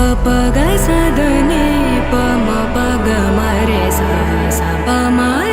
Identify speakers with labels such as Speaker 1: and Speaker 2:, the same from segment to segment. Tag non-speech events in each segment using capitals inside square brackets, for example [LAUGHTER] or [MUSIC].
Speaker 1: प ग स द नि प म प ग म रे सा सा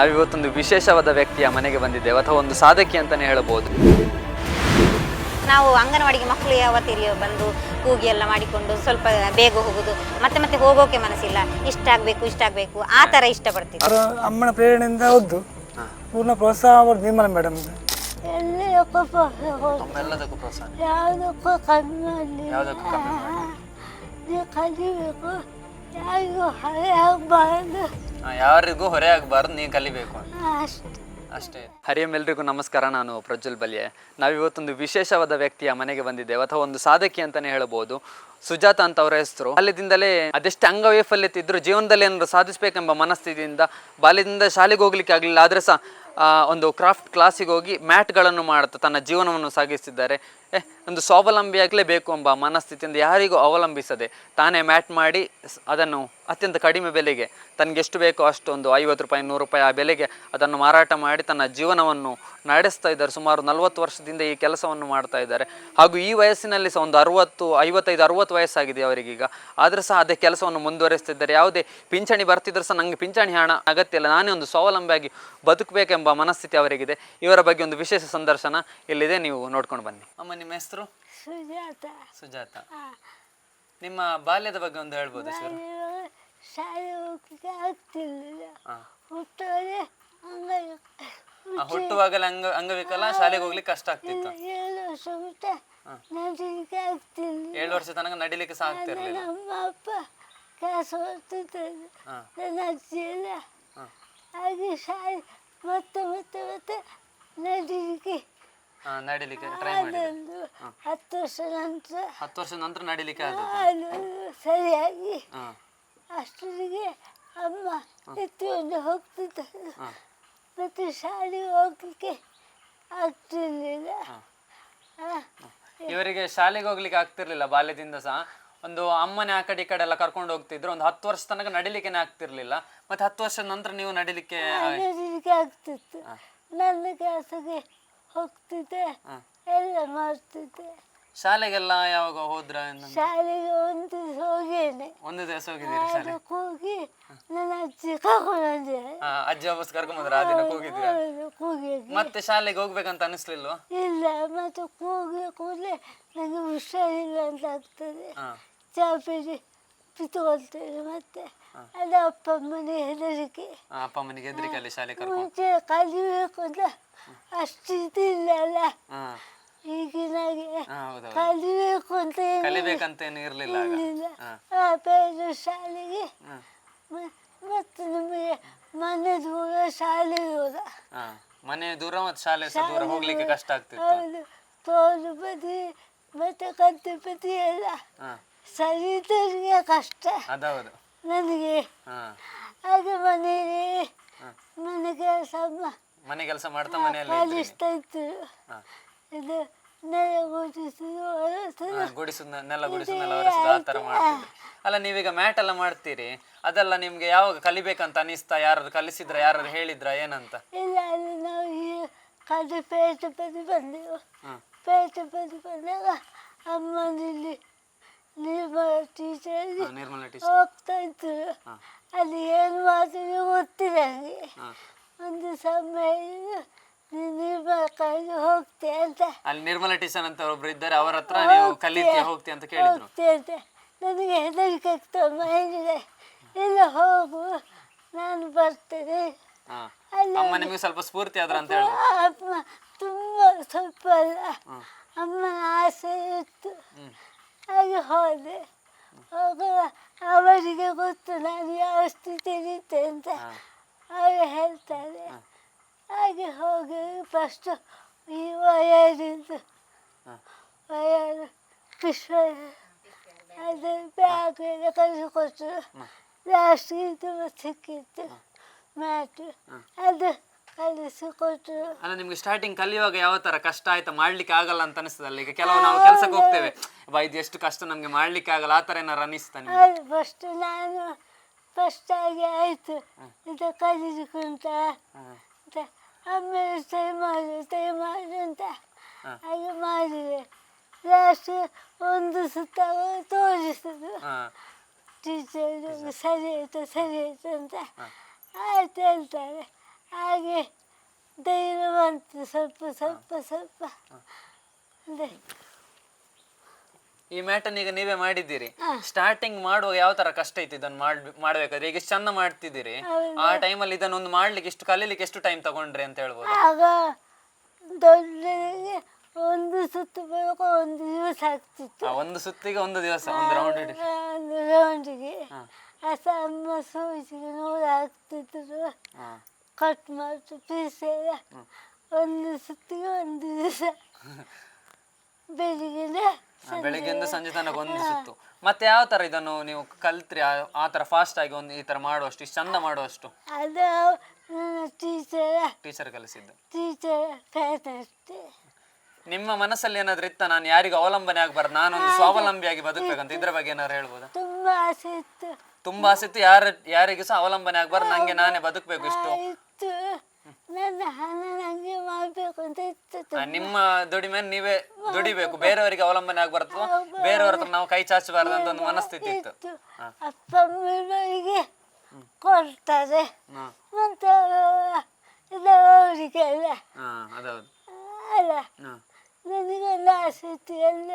Speaker 2: ನಾವಿವತ್ತೊಂದು ವಿಶೇಷವಾದ ವ್ಯಕ್ತಿಯ ಮನೆಗೆ ಬಂದಿದ್ದೇವೆ ಅಥವಾ ಒಂದು ಸಾಧಕಿ ಅಂತಾನೆ ಹೇಳಬಹುದು.
Speaker 3: ನಾವು ಅಂಗನವಾಡಿಗೆ ಮಕ್ಕಳು ಯಾವತ್ತಿರಿ ಬಂದು ಕೂಗಿ ಎಲ್ಲ ಮಾಡಿಕೊಂಡು ಸ್ವಲ್ಪ ಬೇಗ ಹೋಗುದು ಮತ್ತೆ ಮತ್ತೆ ಹೋಗೋಕೆ ಮನಸ್ಸಿಲ್ಲ. ಇಷ್ಟ ಆಗಬೇಕು ಇಷ್ಟ ಆಗಬೇಕು ಆ ಥರ ಇಷ್ಟಪಡ್ತೀವಿ
Speaker 4: ಅವರ ಅಮ್ಮನ ಪ್ರೇರಣೆಯಿಂದ ಹೌದು ಪೂರ್ಣ ಪ್ರೋತ್ಸಾಹ ಮಾಡೋದು ನಿರ್ಮಲ ಮೇಡಮ್
Speaker 5: ಎಲ್ಲದಕ್ಕೂ ಪ್ರೋತ್ಸಾಹ ಕೊಡು.
Speaker 2: ಎಲ್ಲದಕ್ಕೂ ಪ್ರೋತ್ಸಾಹ
Speaker 5: ಯಾವುದಕ್ಕೂ ಕಣ್ಣಲ್ಲಿ?
Speaker 2: ಯಾವುದಕ್ಕೂ ಕಮ್ಮಿ ಮಾಡಿ.
Speaker 5: ನೀವು ಕಲಿಬೇಕು. ಯಾರಿಗೂ ಹಳೆ ಆಗಬಾರ್ದು
Speaker 2: ಯಾರಿಗೂ ಹೊರೆ ಆಗಬಾರ್ದು ನೀವು ಕಲಿಬೇಕು ಅಂತ.
Speaker 5: ಅಷ್ಟೇ.
Speaker 2: ಅಷ್ಟೇ. ಹರಿಯಂ ಎಲ್ರಿಗೂ ನಮಸ್ಕಾರ ನಾನು ಪ್ರಜ್ವಲ್ ಬಲ್ಯೆ. ನಾವಿವತ್ತೊಂದು ವಿಶೇಷವಾದ ವ್ಯಕ್ತಿಯ ಮನೆಗೆ ಬಂದಿದ್ದೇವೆ ಅಥವಾ ಒಂದು ಸಾಧಕಿ ಅಂತಾನೆ ಹೇಳಬಹುದು ಸುಜಾತ ಅಂತ ಅವರ ಹೆಸರು. ಬಾಲ್ಯದಿಂದಲೇ ಅದೆಷ್ಟು ಅಂಗವೈಫಲ್ಯತೆ ಇದ್ರು ಜೀವನದಲ್ಲಿ ಏನಾದ್ರು ಸಾಧಿಸಬೇಕೆಂಬ ಮನಸ್ಥಿತಿಯಿಂದ ಬಾಲ್ಯದಿಂದ ಶಾಲೆಗೆ ಹೋಗ್ಲಿಕ್ಕೆ ಆಗಲಿಲ್ಲ. ಆದ್ರೆ ಸಹ ಆ, ಒಂದು ಕ್ರಾಫ್ಟ್ ಕ್ಲಾಸಿಗೆ ಹೋಗಿ ಮ್ಯಾಟ್ಗಳನ್ನು ಮಾಡುತ್ತಾ ತನ್ನ ಜೀವನವನ್ನು ಸಾಗಿಸ್ತಿದ್ದಾರೆ. ಏ [LAUGHS] ಒಂದು ಸ್ವಾವಲಂಬಿಯಾಗಲೇಬೇಕು ಎಂಬ ಮನಸ್ಥಿತಿಯಿಂದ ಯಾರಿಗೂ ಅವಲಂಬಿಸದೆ ತಾನೇ ಮ್ಯಾಟ್ ಮಾಡಿ ಅದನ್ನು ಅತ್ಯಂತ ಕಡಿಮೆ ಬೆಲೆಗೆ ತನಗೆ ಎಷ್ಟು ಬೇಕೋ ಅಷ್ಟೊಂದು ಐವತ್ತು ರೂಪಾಯಿ, ನೂರು ರೂಪಾಯಿ ಆ ಬೆಲೆಗೆ ಅದನ್ನು ಮಾರಾಟ ಮಾಡಿ ತನ್ನ ಜೀವನವನ್ನು ನಡೆಸ್ತಾ ಇದ್ದಾರೆ. ಸುಮಾರು ನಲವತ್ತು ವರ್ಷದಿಂದ ಈ ಕೆಲಸವನ್ನು ಮಾಡ್ತಾ ಇದ್ದಾರೆ. ಹಾಗೂ ಈ ವಯಸ್ಸಿನಲ್ಲಿ ಸಹ ಒಂದು ಅರುವತ್ತು, ಐವತ್ತೈದು, ಅರುವತ್ತು ವಯಸ್ಸಾಗಿದೆ ಅವರಿಗೀಗ ಆದರೂ ಸಹ ಅದೇ ಕೆಲಸವನ್ನು ಮುಂದುವರಿಸ್ತಿದ್ದಾರೆ. ಯಾವುದೇ ಪಿಂಚಣಿ ಬರ್ತಿದ್ರು ಸಹ ನನಗೆ ಪಿಂಚಣಿ ಹಣ ಅಗತ್ಯ ಇಲ್ಲ. ನಾನೇ ಒಂದು ಸ್ವಾವಲಂಬಿಯಾಗಿ ಬದುಕಬೇಕೆಂಬ ಮನಸ್ಥಿತಿ ಅವರಿಗಿದೆ. ಇವರ ಬಗ್ಗೆ ಒಂದು ವಿಶೇಷ ಸಂದರ್ಶನ ಇಲ್ಲಿದೆ. ನೀವು ನೋಡ್ಕೊಂಡು ಬನ್ನಿ. ನಿಮ್ಮ ಹೆಸರು?
Speaker 5: ಸುಜಾತ.
Speaker 2: ಸುಜಾತ. ನಿಮ್ಮ ಬಾಲ್ಯದ ಬಗ್ಗೆ ಒಂದು ಹೇಳ್ಬೋದು ಸರ್?
Speaker 5: ಇವಾಗ ಶಾಲೆ ಹೋಗ್ಲಿಕ್ಕೆ ಆಗ್ತಿರ್ಲಿಲ್ಲ.
Speaker 2: ಹಾ.
Speaker 5: ಹುಟ್ಟೋದೆ ಅಂಗೈ
Speaker 2: ಹುಟ್ಟುವಾಗಲೇ ಅಂಗ ಅಂಗವಿಕಲ ಶಾಲೆಗೆ ಹೋಗ್ಲಿಕ್ಕೆ ಕಷ್ಟ ಆಗ್ತಿತ್ತು.
Speaker 5: ಏಳು ವರ್ಷ ಬಿಟ್ಟ ನಡೀಲಿಕ್ಕೆ ಆಗ್ತಿರ್ಲಿಲ್ಲ.
Speaker 2: ಏಳು ವರ್ಷ ತನಕ ನಡಿಲಿಕ್ಕೆ ಸಹ ಆಗ್ತಿರ್ಲಿಲ್ಲ.
Speaker 5: ನಮ್ಮ ಅಪ್ಪ ಕೆಲಸ ಮಾಡ್ತಿದ್ದಾರೆ ನನ್ನ ಅಜ್ಜಿ ಎಲ್ಲ ಹಾಗೆ ಶಾಲೆ ಮತ್ತೆ ಮತ್ತೆ ಮತ್ತೆ ನಡೀಲಿಕ್ಕೆ
Speaker 2: ಹಾ, ನಡಿಲಿಕ್ಕೆ ಟ್ರೈ ಮಾಡಿ
Speaker 5: ಅದೊಂದು ಹತ್ತು ವರ್ಷ ನಂತರ
Speaker 2: ಹತ್ತು ವರ್ಷ ನಂತರ ನಡಿಲಿಕ್ಕೆ ಆದದ್ದು.
Speaker 5: ಅದು ಸರಿಯಾಗಿ
Speaker 2: ಹಾ.
Speaker 5: ಅಮ್ಮ ಅಮ್ಮ ಎತ್ಕೊಂಡು ಹೋಗ್ತಿದ್ದರು ಮತ್ತೆ ಶಾಲೆಗೆ ಹೋಗ್ಲಿಕ್ಕೆ ಆಗ್ತಿರ್ಲಿಲ್ಲ. ಆ,
Speaker 2: ಇವರಿಗೆ ಶಾಲೆಗೆ ಹೋಗ್ಲಿಕ್ಕೆ ಆಗ್ತಿರ್ಲಿಲ್ಲ ಬಾಲ್ಯದಿಂದ ಸಹ. ಒಂದು ಅಮ್ಮನೇ ಆ ಕಡೆ ಈ ಕಡೆ ಎಲ್ಲ ಕರ್ಕೊಂಡು ಹೋಗ್ತಿದ್ರು. ಒಂದು ಹತ್ತು ವರ್ಷ ತನಕ ನಡಿಲಿಕ್ಕೆ ಆಗ್ತಿರ್ಲಿಲ್ಲ. ಮತ್ತೆ ಹತ್ತು ವರ್ಷದ ನಂತರ ನೀವು ನಡಿಲಿಕ್ಕೆ
Speaker 5: ನಡೀಲಿಕ್ಕೆ ಆಗ್ತಿತ್ತು. ನನ್ನ ಕೆಲಸಕ್ಕೆ ಹೋಗ್ತಿದ್ದೆ. ಎಲ್ಲ ಮಾಡ್ತಿದ್ದೆ.
Speaker 2: ಶಾಲೆಗೆಲ್ಲ ಯಾವಾಗ ಹೋದ್ರ?
Speaker 5: ಶಾಲೆಗೆ ಒಂದು ದಿವಸ ಹೋಗೇನೆ
Speaker 2: ಒಂದು ದಿವಸ ಹೋಗಿದ್ದೀರಿ ಶಾಲೆ
Speaker 5: ಅದಕ್ಕೆ ಹೋಗಿ ನನ್ನ ಅಜ್ಜಿ ಕರ್ಕೊಂಡೆ
Speaker 2: ಅಜ್ಜಿ ವಾಪಸ್ ಕರ್ಕೊಂಡ್ ಬಂದ್ರ ಆ ದಿನ ಹೋಗಿದ್ದೀರಾ
Speaker 5: ಕೂಗಿ
Speaker 2: ಮತ್ತೆ ಶಾಲೆಗೆ ಹೋಗ್ಬೇಕಂತ ಅನಿಸ್ಲಿಲ್ಲ
Speaker 5: ಇಲ್ಲ ಮತ್ತೆ ಕೂಗಿ ಕೂಡಲೇ ನನಗೆ ಹುಷಾರಿಲ್ಲ ಅಂತ ಆಗ್ತದೆ.
Speaker 2: ಹಾ.
Speaker 5: ಬಿತ್ಕೊಳ್ತೇನೆ ಕಿತ್ಕೊಳ್ತೇನೆ ಮತ್ತೆ. ಅದು ಅಪ್ಪ ಮನೆ ಹೆದರಿಕೆ.
Speaker 2: ಆ, ಅಪ್ಪ ಅಮ್ಮನಿಗೆ ಹೆದರಿಕೆ ಅಲ್ಲಿ ಶಾಲೆ ಕರ್ಕೊಂಡು
Speaker 5: ಮುಂಚೆ ಕಲಿಬೇಕು ಅಂತ ಅಷ್ಟು
Speaker 2: ಹಾ.
Speaker 5: ಈಗಿನಾಗೆ
Speaker 2: ಹಾ, ಹೌದೌದು.
Speaker 5: ಕಲಿಬೇಕು ಅಂತ ಏನು
Speaker 2: ಕಲಿಬೇಕಂತ ಏನು ಇರ್ಲಿಲ್ಲ ಆಗ. ಹಾ.
Speaker 5: ಆ ಬೇರೆ ಶಾಲೆಗೆ
Speaker 2: ಹಾ.
Speaker 5: ಮ- ಮತ್ತೆ ನಮಗೆ ಮನೆ ದೂರ ಶಾಲೆ ದೂರ.
Speaker 2: ಹಾ. ಮನೆ ದೂರ ಮತ್ತೆ ಶಾಲೆ ಸಹ ದೂರ ಹೋಗ್ಲಿಕ್ಕೆ ಕಷ್ಟ ಆಗ್ತಿತ್ತು.
Speaker 5: ಹೌದು. ತೋಲು ಬದಿ ಮತ್ತೆ ಕದ್ದು ಬದಿ ಎಲ್ಲ
Speaker 2: ಹಾ.
Speaker 5: ಕಷ್ಟ.
Speaker 2: ಅದೌದು.
Speaker 5: ನನಗೆ
Speaker 2: ಹಾಂ.
Speaker 5: ಹಾಗೆ ಮನೆಯಲ್ಲಿ ಮನೆ ಕೆಲಸ
Speaker 2: ಮನೆ ಕೆಲಸ ಮಾಡ್ತಾ ಮನೆಯಲ್ಲಿ
Speaker 5: ಇಷ್ಟ ಇತ್ತು. ಇದು ನೆಲ ಗುಡಿಸುದು
Speaker 2: ಗುಡಿಸುದು ನೆಲ ಗುಡಿಸು ನೆಲ ಒರೆಸುದು ಆ ಥರ ಮಾಡ್ತಿದ್ರಿ. ಅಲ್ಲ ನೀವೀಗ ಮ್ಯಾಟ್ ಎಲ್ಲ ಮಾಡ್ತೀರಿ. ಅದೆಲ್ಲ ನಿಮ್ಗೆ ಯಾವಾಗ ಕಲಿಬೇಕಂತ ಅನಿಸ್ತಾ? ಯಾರು ಕಲಿಸಿದ್ರ? ಯಾರು ಹೇಳಿದ್ರ? ಏನಂತ?
Speaker 5: ಇಲ್ಲ ಅಲ್ಲಿ ನಾವು ಈ ಕಡೆ ಪೇಟೆ ಬದಿ ಬಂದೆವು. ಪೇಟೆ ಬದಿ ಬಂದಾಗ ಅಮ್ಮನಲ್ಲಿ ನಿರ್ಮಲ ಟೀಚರ್
Speaker 2: ಹಾ, ನಿರ್ಮಲಾ ಟೀಚರ್
Speaker 5: ಹೋಗ್ತಾ ಇದ್ರು. ಅಲ್ಲಿ ಏನು ಮಾಡ್ತೀವಿ ಗೊತ್ತಿಲ್ಲ ನನಗೆ ಒಂದು ಸಮಯ ನೀನು ನಿರ್ಮಲ ಕೈಗೆ ಹೋಗ್ತೆ ಅಂತ.
Speaker 2: ಅಲ್ಲಿ ನಿರ್ಮಲ ಟೀಚರ್ ಅಂತ ಒಬ್ರು ಇದ್ದಾರೆ ಅವರ ಹತ್ರ ನೀವು ಕಲಿತೀಯ ಹೋಗ್ತೀಯ ಅಂತ ಕೇಳಿದ್ರು.
Speaker 5: ಹೋಗ್ತೆ ಅಂತ. ನನಗೆ ಹೆದರಿಕೆ ಆಗ್ತಮ್ಮ ಹೇಳಿದೆ ಇಲ್ಲ ಹೋಗು ನಾನು ಬರ್ತೇನೆ.
Speaker 2: ಹಾ.
Speaker 5: ಅಲ್ಲ
Speaker 2: ಅಮ್ಮ ನಿಮಗೆ ಸ್ವಲ್ಪ ಸ್ಫೂರ್ತಿ ಆದ್ರ ಅಂತ ಹೇಳಿ.
Speaker 5: ಅಮ್ಮ ತುಂಬ ಸ್ವಲ್ಪ ಅಲ್ಲ. ಅಮ್ಮನ ಆಸೆ ಇತ್ತು. ಹೋದೆ ಹೋಗುವ ಅವರಿಗೆ ಗೊತ್ತು ನಾನು ಯಾವ ಸ್ಥಿತಿಯಲ್ಲಿ ಇದ್ದೆ ಅಂತ ಅವರು ಹೇಳ್ತಾರೆ ಹಾಗೆ ಹೋಗಿ ಫಸ್ಟು ಈ ವಯರಿದ್ದು ವಯರು ಕೃಷ್ಣ ಅದು ಬ್ಯಾಗ್ ಎಲ್ಲ ಕಲಿಸ್ಕೊಟ್ರು ಲಾಸ್ಟ್ಗೆ ಇದು ಸಿಕ್ಕಿತ್ತು ಮ್ಯಾಟು ಅದು ಕಲಿಸಿಕೊಟ್ರು
Speaker 2: ಅಲ್ಲ ನಿಮ್ಗೆ ಸ್ಟಾರ್ಟಿಂಗ್ ಕಲಿಯುವಾಗ ಯಾವ ತರ ಕಷ್ಟ ಆಯ್ತಾ? ಮಾಡ್ಲಿಕ್ಕೆ ಆಗಲ್ಲ ಅಂತ ಅನಿಸ್ತದಲ್ಲ ಈಗ ಕೆಲವು ನಾವು ಕೆಲಸಕ್ಕೆ ಹೋಗ್ತೇವೆ. ಬಾ ಇದು ಎಷ್ಟು ಕಷ್ಟ ನಮ್ಗೆ ಮಾಡ್ಲಿಕ್ಕೆ ಆಗಲ್ಲ. ಆ ತರ ಏನಾರು ಅನಿಸ್ತಾನೆ ನಿಮ್ಗೆ?
Speaker 5: ಅದು ಫಸ್ಟ್ ನಾನು ಫಸ್ಟ್ ಆಗಿ ಆಯಿತು. ಇದು ಕಲಿಸಿಕೊಂತ ಅಂತ. ಆಮೇಲೆ ಸೈ ಮಾಡಿ ಸೈ ಮಾಡಿ ಅಂತ. ಹಾಗೆ ಮಾಡಿದೆ. ಲಾಸ್ಟ್ ಒಂದು ಸುತ್ತ ತೋರಿಸಿದ್ರು. ಟೀಚರ್ ಸರಿ ಆಯ್ತು ಸರಿ ಆಯ್ತು ಅಂತ. ಆಯ್ತು ಹೇಳ್ತಾರೆ. ಹಾಗೆ ಧೈರ್ಯ ಬಂತು. ಸ್ವಲ್ಪ ಸ್ವಲ್ಪ ಸ್ವಲ್ಪ. ಅದೇ
Speaker 2: ಈ ಮ್ಯಾಟನ್ ಈಗ ನೀವೇ ಮಾಡಿದ್ದೀರಿ. ಸ್ಟಾರ್ಟಿಂಗ್ ಮಾಡುವಾಗ ಯಾವ ತರ ಕಷ್ಟ ಇತ್ತು ಇದನ್ನು ಮಾಡ್ ಮಾಡ್ಬೇಕಾದ್ರೆ? ಈಗ ಎಷ್ಟು ಚಂದ ಮಾಡ್ತಿದ್ದೀರಿ. ಆ ಟೈಮಲ್ಲಿ ಇದನ್ನೊಂದು ಮಾಡ್ಲಿಕ್ಕೆ ಇಷ್ಟು ಕಲೀಲಿಕ್ಕೆ ಎಷ್ಟು ಟೈಮ್ ತಗೊಂಡ್ರಿ ಅಂತ ಹೇಳ್ಬೋದು?
Speaker 5: ಆಗ ದೊಡ್ಡದಾಗಿ ಒಂದು ಸುತ್ತು ಬೇಕು ಒಂದು ದಿವಸ ಆಗ್ತಿತ್ತು.
Speaker 2: ಆ, ಒಂದು ಸುತ್ತಿಗೆ ಒಂದು ದಿವಸ ಒಂದು ರೌಂಡ್ ಹಿಡಿ
Speaker 5: ಒಂದು ರೌಂಡಿಗೆ ಅಸ ಅಮ್ಮ ಸೋಜಿಗೆ ನೂರು ಆಗ್ತಿದ್ರು
Speaker 2: ಹಾ.
Speaker 5: ಕಟ್ ಮಾಡಿ ಪೀಸ್ ಎಲ್ಲ ಒಂದು ಸುತ್ತಿಗೆ ಒಂದು ದಿವಸ ಬೆಳಿಗ್ಗೆ
Speaker 2: ಬೆಳಿಗ್ಗೆಯಿಂದ ಸಂಜೆ. ತನಕ ಒಂದು ಸುತ್ತು. ಮತ್ತೆ ಯಾವ ತರ ಇದನ್ನು ನೀವು ಕಲ್ತ್ರಿ? ಆ- ಆ ತರ ಫಾಸ್ಟ್ ಆಗಿ ಒಂದು ಈ ತರ ಮಾಡುವಷ್ಟು ಇಷ್ಟು ಚಂದ ಮಾಡುವಷ್ಟು?
Speaker 5: ಅದು ನನ್ನ ಟೀಚರ
Speaker 2: ಟೀಚರ್ ಕಲಿಸಿದ್ದು.
Speaker 5: ಟೀಚರ್
Speaker 2: ನಿಮ್ಮ ಮನಸ್ಸಲ್ಲಿ ಏನಾದ್ರು ಇತ್ತ? ನಾನು ಯಾರಿಗೂ ಅವಲಂಬನೆ ಆಗ್ಬಾರ್ದು. ನಾನೊಂದು ಸ್ವಾವಲಂಬಿಯಾಗಿ ಬದುಕಬೇಕಂತ ಇದ್ರ ಬಗ್ಗೆ ಏನಾದ್ರು ಹೇಳ್ಬೋದು?
Speaker 5: ತುಂಬಾ ಆಸೆ ಇತ್ತು.
Speaker 2: ತುಂಬಾ ಆಸೆ ಇತ್ತು. ಯಾರ ಯಾರಿಗೂ ಸಹ ಅವಲಂಬನೆ ಆಗ್ಬಾರ್ದು. ನಂಗೆ ನಾನೇ ಬದುಕಬೇಕು ಇಷ್ಟು.
Speaker 5: ಇತ್ತು. ನನ್ನ ಹಣ ನನಗೆ ಮಾಡಬೇಕು ಅಂತ ಇತ್ತು.
Speaker 2: ಆ, ನಿಮ್ಮ ದುಡಿಮೆ ನೀವೇ ದುಡಿಬೇಕು. ಬೇರೆಯವರಿಗೆ ಅವಲಂಬನೆ ಆಗ್ಬಾರ್ದು. ಬೇರೆಯವ್ರ ಹತ್ರ ನಾವು ಕೈ ಚಾಚಬಾರ್ದು ಅಂತ ಒಂದು ಮನಸ್ಥಿತಿ ಇತ್ತು.
Speaker 5: ಇತ್ತು. ಅಪ್ಪ ಅಮ್ಮನಿಗೆ ಕೊಡ್ತಾರೆ.
Speaker 2: ಹಾ.
Speaker 5: ಮತ್ತೆ ಇದವರಿಗೆ ಅಲ್ಲ
Speaker 2: ಹಾ ಅದೌದು
Speaker 5: ಅಲ್ಲ.
Speaker 2: ಹಾ.
Speaker 5: ನನಗೊಂದು ಆಸೆ ಎಲ್ಲ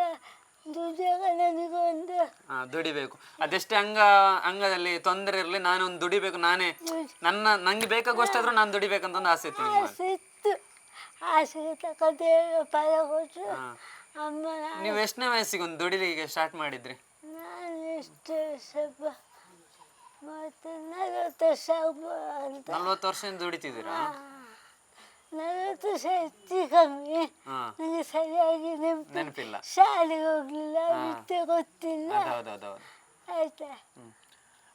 Speaker 2: ಹಾ ದುಡಿಬೇಕು. ಅದೆಷ್ಟೇ ಅಂಗ ಅಂಗದಲ್ಲಿ ತೊಂದರೆ ಇರಲಿ ನಾನು ಒಂದು ದುಡಿಬೇಕು ನಾನೇ ನನ್ನ ನಂಗೆ ಬೇಕಾಗುವಷ್ಟಾದ್ರೂ ನಾನು ದುಡಿಬೇಕಂತ ಒಂದು ಆಸೆ ಇತ್ತು ನಿಮ್ಗೆ.
Speaker 5: ಆಸೆ ಇತ್ತು. ಆಸೆಗೆ ತಕ್ಕಂತೆ ಫಲ ಕೊಟ್ಟರು ಅಮ್ಮ
Speaker 2: ನೀವು ಎಷ್ಟನೇ ವಯಸ್ಸಿಗೆ ಒಂದು ದುಡಿಲಿಕ್ಕೆ ಸ್ಟಾರ್ಟ್ ಮಾಡಿದ್ರಿ?
Speaker 5: ನಾನು ಎಷ್ಟು ಸ್ವಲ್ಪ ಮತ್ತು ನಲವತ್ತು ಅಂತ.
Speaker 2: ನಲ್ವತ್ತು ವರ್ಷದಿಂದ ದುಡಿತಿದ್ದೀರಾ?
Speaker 5: ನಲವತ್ತು ಶಕ್ತಿ ಕಮ್ಮಿ.
Speaker 2: ಹಾ.
Speaker 5: ನನಗೆ ಸರಿಯಾಗಿ ನೆನಪು
Speaker 2: ನೆನಪಿಲ್ಲ.
Speaker 5: ಶಾಲೆಗೆ ಹೋಗ್ಲಿಲ್ಲ ಮತ್ತೆ ಗೊತ್ತಿಲ್ಲ.
Speaker 2: ಹೌದೌದೌದು.
Speaker 5: ಆಯ್ತಾ?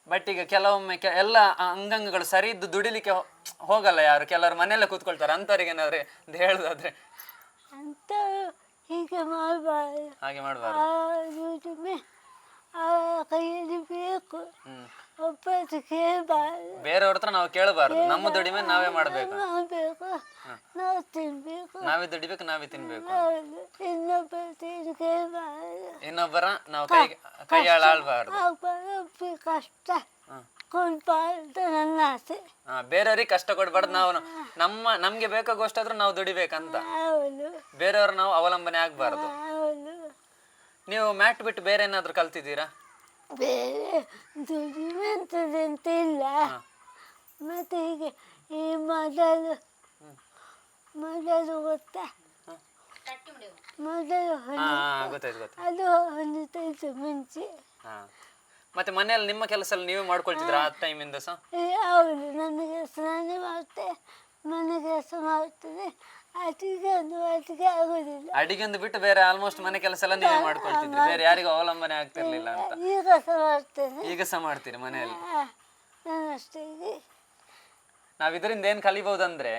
Speaker 2: ಬಟ್ ಈಗ ಕೆಲವೊಮ್ಮೆ ಕೆ- ಎಲ್ಲ ಅಂಗಾಂಗಗಳು ಸರಿ ಇದ್ದು ದುಡಿಲಿಕ್ಕೆ ಹೋ- ಹೋಗಲ್ಲ ಯಾರು. ಕೆಲವರು ಮನೆಯಲ್ಲೇ ಕೂತ್ಕೊಳ್ತಾರೆ. ಅಂಥವ್ರಿಗೆ ಏನಾದ್ರೆ ಹೇಳುದಾದ್ರೆ?
Speaker 5: ಅಂತ ಹೀಗೆ ಮಾಡಬಾರ್ದು.
Speaker 2: ಹಾಗೆ ಮಾಡಬಾರ್ದು.
Speaker 5: ಆ ದುಡಿಮೆ ಆ ಕೈಯಲ್ಲಿ ಬೇಕು.
Speaker 2: ಹ್ಮ್.
Speaker 5: ಒಬ್ಬರು ಕೇಳಬಾರ್ದು
Speaker 2: ಬೇರೆಯವ್ರ ಹತ್ರ ನಾವು ಕೇಳಬಾರ್ದು. ನಮ್ಮ ದುಡಿಮೆ ನಾವೇ ಮಾಡ್ಬೇಕು.
Speaker 5: ಮಾಡಬೇಕು. ನಾವು ತಿನ್ಬೇಕು.
Speaker 2: ನಾವೇ ದುಡಿಬೇಕು ನಾವೇ ತಿನ್ಬೇಕು.
Speaker 5: ಹೌದು ಇನ್ನೊಬ್ಬರು ತಿಂದು ಕೇಳಬಾರ್ದು
Speaker 2: ಇನ್ನೊಬ್ಬರ ನಾವು ಕೈ ಕೈ ಆಳಾಳ್ಬಾರ್ದು
Speaker 5: ಅಪ್ಪ ಕಷ್ಟ. ಕೊಡ್ಬಾರ್ದು ನನ್ನ ಆಸೆ.
Speaker 2: ಹಾ ಬೇರೆಯವ್ರಿಗೆ ಕಷ್ಟ ಕೊಡ್ಬಾರ್ದು. ನಾವು ನಮ್ಮ ನಮ್ಗೆ ಬೇಕಾಗುವಷ್ಟಾದ್ರೂ ನಾವು ದುಡಿಬೇಕಂತ.
Speaker 5: ಹೌದು.
Speaker 2: ಬೇರೆಯವ್ರ ನಾವು ಅವಲಂಬನೆ ಆಗ್ಬಾರ್ದು.
Speaker 5: ಹೌದು.
Speaker 2: ನೀವು ಮ್ಯಾಟ್ ಬಿಟ್ಟು ಬೇರೆ ಏನಾದ್ರು ಕಲ್ತಿದ್ದೀರಾ?
Speaker 5: ಬೇರೆ ದುಡಿಮೆ ಅಂತದಂತ ಇಲ್ಲ ಮತ್ತೆ ಹೀಗೆ ಈ ಮೊದಲು ಮೊದಲು ಗೊತ್ತಾ? ಮೊದಲು
Speaker 2: ಗೊತ್ತಾಯ್ತು ಗೊತ್ತಾಯ್ತು.
Speaker 5: ಅದು ಹೊಲಿತಾ ಇತ್ತು ಮುಂಚೆ.
Speaker 2: ಮತ್ತೆ ಮನೆಯಲ್ಲಿ ನಿಮ್ಮ ಕೆಲಸ ಎಲ್ಲ ನೀವೇ ಮಾಡ್ಕೊಳ್ತಿದ್ರ ಆ ಟೈಮಿಂದ ಸಹ?
Speaker 5: ಹೌದು ನನ್ನ ಕೆಲಸ ನಾನೇ ಮಾಡ್ತೆ ಮನೆ ಕೆಲಸ ಮಾಡ್ತೇನೆ
Speaker 2: ಅಡಿಗೆ ಒಂದು ಬಿಟ್ಟು ಬೇರೆ ಆಲ್ಮೋಸ್ಟ್ ಮನೆ ಕೆಲಸ ಎಲ್ಲ ನೀವೇ ಮಾಡ್ಕೊಳ್ತಿದ್ರಿ. ಬೇರೆ ಯಾರಿಗೂ ಅವಲಂಬನೆ ಆಗ್ತಿರ್ಲಿಲ್ಲ ಅಂತ.
Speaker 5: ಈಗ ಸಹ
Speaker 2: ಮಾಡ್ತೀರಿ ಮನೆಯಲ್ಲಿ?
Speaker 5: ಅಷ್ಟೇ
Speaker 2: ನಾವ್ ಇದರಿಂದ ಏನ್ ಕಲಿಬಹುದಂದ್ರೆ,